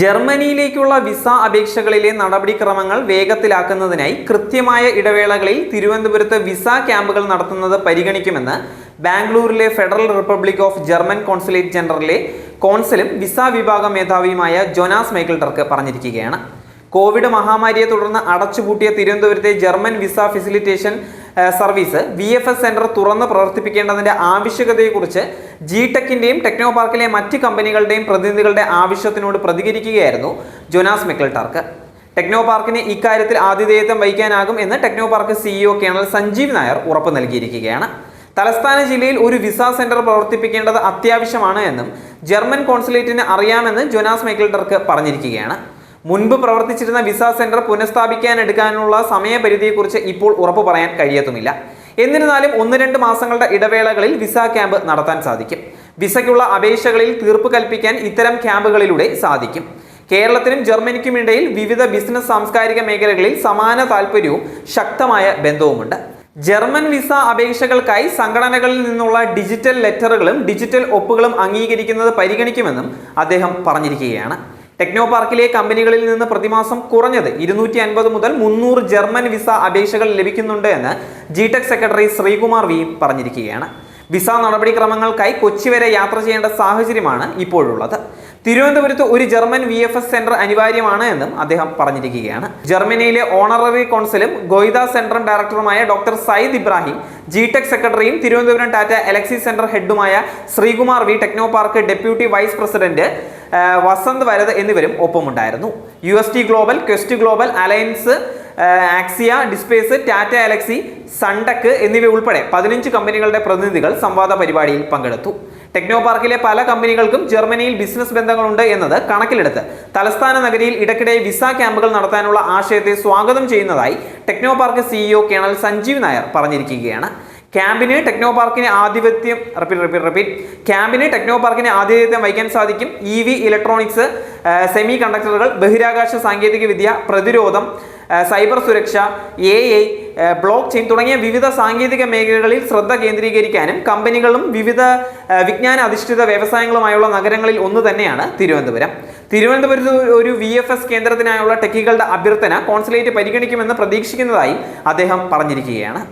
ജർമ്മനിയിലേക്കുള്ള visa അപേക്ഷകളിലെ നടപടിക്രമങ്ങൾ വേഗത്തിലാക്കുന്നതിനായി കൃത്യമായ ഇടവേളകളിൽ തിരുവനന്തപുരത്ത് വിസ ക്യാമ്പുകൾ നടത്തുന്നത് പരിഗണിക്കുമെന്ന് ബാംഗ്ലൂരിലെ federal republic of German consulate ജനറലിലെ കോൺസലും വിസ വിഭാഗം മേധാവിയുമായ ജൊനാസ് മൈക്കിൾ ടർക്ക് പറഞ്ഞിരിക്കുകയാണ്. കോവിഡ് മഹാമാരിയെ തുടർന്ന് അടച്ചുപൂട്ടിയ തിരുവനന്തപുരത്തെ German visa facilitation service V F S centre തുറന്ന് പ്രവർത്തിപ്പിക്കേണ്ടതിന്റെ ആവശ്യകതയെക്കുറിച്ച് ജി ടെക്കിന്റെയും ടെക്നോ പാർക്കിലെ മറ്റ് കമ്പനികളുടെയും പ്രതിനിധികളുടെ ആവശ്യത്തിനോട് പ്രതികരിക്കുകയായിരുന്നു ജൊനാസ് മെക്കിൾ ടാർക്ക് ടെക്നോ പാർക്കിന് ഇക്കാര്യത്തിൽ ആതിഥേയത്വം വഹിക്കാനാകും എന്ന് Technopark CEO colonel Sanjeev Nair ഉറപ്പ് നൽകിയിരിക്കുകയാണ്. തലസ്ഥാന ജില്ലയിൽ ഒരു വിസ സെന്റർ പ്രവർത്തിപ്പിക്കേണ്ടത് അത്യാവശ്യമാണ് എന്നും ജർമ്മൻ കോൺസുലേറ്റിന് അറിയാമെന്ന് ജൊനാസ് മൈക്കിൾ ടർക്ക് പറഞ്ഞിരിക്കുകയാണ്. മുൻപ് പ്രവർത്തിച്ചിരുന്ന വിസ സെന്റർ പുനഃസ്ഥാപിക്കാൻ എടുക്കാനുള്ള സമയപരിധിയെക്കുറിച്ച് ഇപ്പോൾ ഉറപ്പ് പറയാൻ കഴിയത്തുമില്ല. എന്നിരുന്നാലും ഒന്ന് രണ്ട് മാസങ്ങളുടെ ഇടവേളകളിൽ വിസ ക്യാമ്പ് നടത്താൻ സാധിക്കും. വിസയ്ക്കുള്ള അപേക്ഷകളിൽ തീർപ്പ് കൽപ്പിക്കാൻ ഇത്തരം ക്യാമ്പുകളിലൂടെ സാധിക്കും. കേരളത്തിനും ജർമ്മനിക്കും ഇടയിൽ വിവിധ ബിസിനസ് സാംസ്കാരിക മേഖലകളിൽ സമാന താല്പര്യവും ശക്തമായ ബന്ധവുമുണ്ട്. ജർമ്മൻ വിസ അപേക്ഷകൾക്കായി സംഘടനകളിൽ നിന്നുള്ള ഡിജിറ്റൽ ലെറ്ററുകളും ഡിജിറ്റൽ ഒപ്പുകളും അംഗീകരിക്കുന്നത് പരിഗണിക്കുമെന്നും അദ്ദേഹം പറഞ്ഞിരിക്കുകയാണ്. ടെക്നോ പാർക്കിലെ കമ്പനികളിൽ നിന്ന് പ്രതിമാസം കുറഞ്ഞത് ഇരുന്നൂറ്റി അൻപത് മുതൽ മുന്നൂറ് ജർമ്മൻ വിസ അപേക്ഷകൾ ലഭിക്കുന്നുണ്ട് എന്ന് G tech secretary Sreekumar V പറഞ്ഞിരിക്കുകയാണ്. വിസ നടപടിക്രമങ്ങൾക്കായി കൊച്ചി വരെ യാത്ര ചെയ്യേണ്ട സാഹചര്യമാണ് ഇപ്പോഴുള്ളത്. തിരുവനന്തപുരത്ത് ഒരു German V F S centre അനിവാര്യമാണ് എന്നും അദ്ദേഹം പറഞ്ഞിരിക്കുകയാണ്. ജർമ്മനിയിലെ ഓണററി കോൺസലും ഗോയിദ സെൻട്രൽ ഡയറക്ടറുമായ doctor Sayyid Ibrahim G tech സെക്രട്ടറിയും Thiruvananthapuram Tata Elxsi centre ഹെഡുമായ Sreekumar V. Technopark deputy vice president Vasanth Varad എന്നിവരും ഒപ്പമുണ്ടായിരുന്നു. U S T global quest global alliance Axia Dspace Tata Elxsi Suntec എന്നിവ ഉൾപ്പെടെ പതിനഞ്ച് കമ്പനികളുടെ പ്രതിനിധികൾ സംവാദ പരിപാടിയിൽ പങ്കെടുത്തു. ടെക്നോ പാർക്കിലെ പല കമ്പനികൾക്കും ജർമ്മനിയിൽ ബിസിനസ് ബന്ധങ്ങളുണ്ട് എന്നത് കണക്കിലെടുത്ത് തലസ്ഥാന നഗരിയിൽ ഇടയ്ക്കിടെ വിസ ക്യാമ്പുകൾ നടത്താനുള്ള ആശയത്തെ സ്വാഗതം ചെയ്യുന്നതായി Technopark CEO colonel Sanjeev Nair പറഞ്ഞിരിക്കുകയാണ്. ക്യാമ്പിന് ടെക്നോ പാർക്കിന് ആധിപത്യം റിപ്പീറ്റ് റിപ്പീറ്റ് റിപ്പീറ്റ്. ക്യാമ്പിന് ടെക്നോ പാർക്കിന് ആധിപത്യം വഹിക്കാൻ സാധിക്കും ഇ വി ഇലക്ട്രോണിക്സ് സെമി കണ്ടക്ടറുകൾ ബഹിരാകാശ സാങ്കേതിക വിദ്യ പ്രതിരോധം സൈബർ സുരക്ഷ എ ഐ ബ്ലോക്ക് ചെയിൻ തുടങ്ങിയ വിവിധ സാങ്കേതിക മേഖലകളിൽ ശ്രദ്ധ കേന്ദ്രീകരിക്കാനും കമ്പനികളും വിവിധ വിജ്ഞാന അധിഷ്ഠിത വ്യവസായങ്ങളുമായുള്ള നഗരങ്ങളിൽ ഒന്ന് തന്നെയാണ് തിരുവനന്തപുരം. തിരുവനന്തപുരത്ത് ഒരു വി എഫ് എസ് കേന്ദ്രത്തിനായുള്ള ടെക്കികളുടെ അഭ്യർത്ഥന കോൺസുലേറ്റ് പരിഗണിക്കുമെന്ന് പ്രതീക്ഷിക്കുന്നതായി അദ്ദേഹം പറഞ്ഞിരിക്കുകയാണ്.